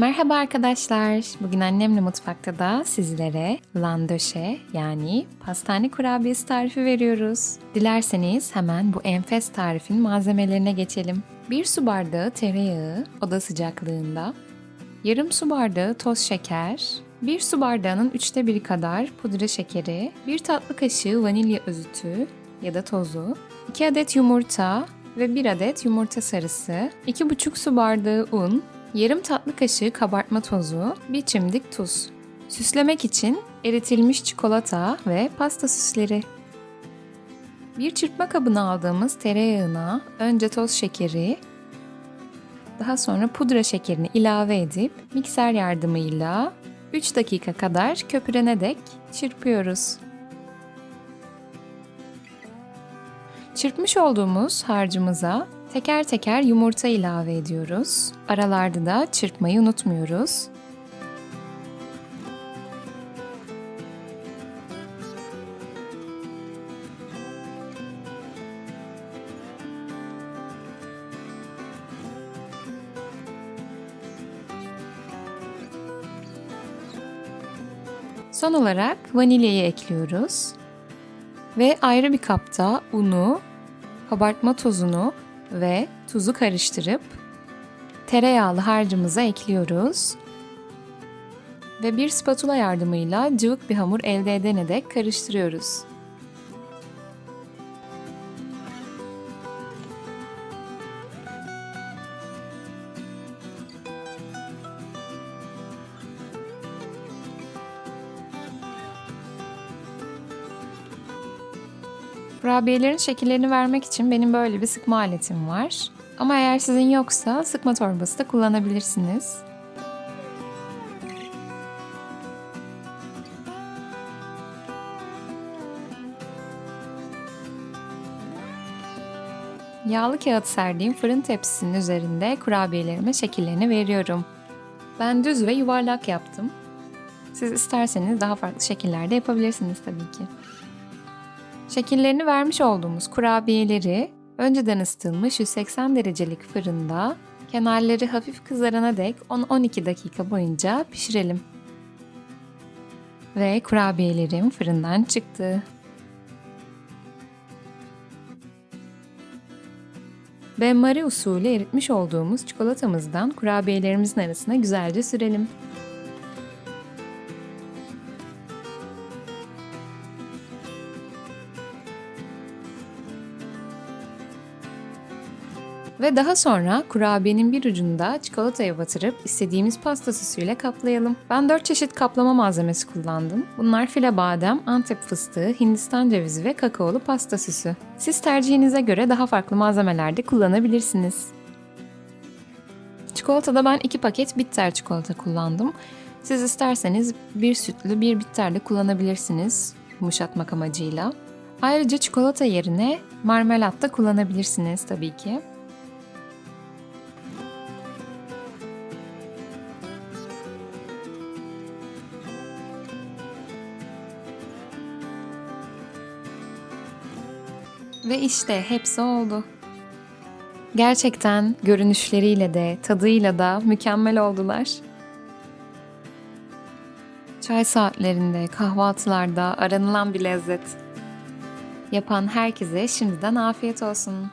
Merhaba arkadaşlar. Bugün annemle mutfakta da sizlere landöşe yani pastane kurabiyesi tarifi veriyoruz. Dilerseniz hemen bu enfes tarifin malzemelerine geçelim. 1 su bardağı tereyağı oda sıcaklığında, yarım su bardağı toz şeker, 1 su bardağının üçte biri kadar pudra şekeri, 1 tatlı kaşığı vanilya özütü ya da tozu, 2 adet yumurta ve 1 adet yumurta sarısı, 2,5 su bardağı un, yarım tatlı kaşığı kabartma tozu, bir çimdik tuz. Süslemek için eritilmiş çikolata ve pasta süsleri. Bir çırpma kabına aldığımız tereyağına önce toz şekeri, daha sonra pudra şekerini ilave edip mikser yardımıyla 3 dakika kadar köpürene dek çırpıyoruz. Çırpmış olduğumuz harcımıza teker teker yumurta ilave ediyoruz. Aralarda da çırpmayı unutmuyoruz. Son olarak vanilyayı ekliyoruz. Ve ayrı bir kapta unu, kabartma tozunu ve tuzu karıştırıp tereyağlı harcımıza ekliyoruz. Ve bir spatula yardımıyla cıvık bir hamur elde edene dek karıştırıyoruz. Kurabiyelerin şekillerini vermek için benim böyle bir sıkma aletim var. Ama eğer sizin yoksa sıkma torbası da kullanabilirsiniz. Yağlı kağıt serdiğim fırın tepsisinin üzerinde kurabiyelerime şekillerini veriyorum. Ben düz ve yuvarlak yaptım. Siz isterseniz daha farklı şekillerde yapabilirsiniz tabii ki. Şekillerini vermiş olduğumuz kurabiyeleri önceden ısıtılmış 180 derecelik fırında kenarları hafif kızarana dek 10-12 dakika boyunca pişirelim. Ve kurabiyelerim fırından çıktı. Benmari usulü eritmiş olduğumuz çikolatamızdan kurabiyelerimizin arasına güzelce sürelim. Ve daha sonra kurabiyenin bir ucunu da çikolataya batırıp istediğimiz pasta süsüyle kaplayalım. Ben 4 çeşit kaplama malzemesi kullandım. Bunlar file badem, antep fıstığı, hindistan cevizi ve kakaolu pasta süsü. Siz tercihinize göre daha farklı malzemeler de kullanabilirsiniz. Çikolatada ben 2 paket bitter çikolata kullandım. Siz isterseniz bir sütlü bir bitter de kullanabilirsiniz yumuşatmak amacıyla. Ayrıca çikolata yerine marmelat da kullanabilirsiniz tabii ki. Ve işte hepsi oldu. Gerçekten görünüşleriyle de tadıyla da mükemmel oldular. Çay saatlerinde, kahvaltılarda aranılan bir lezzet. Yapan herkese şimdiden afiyet olsun.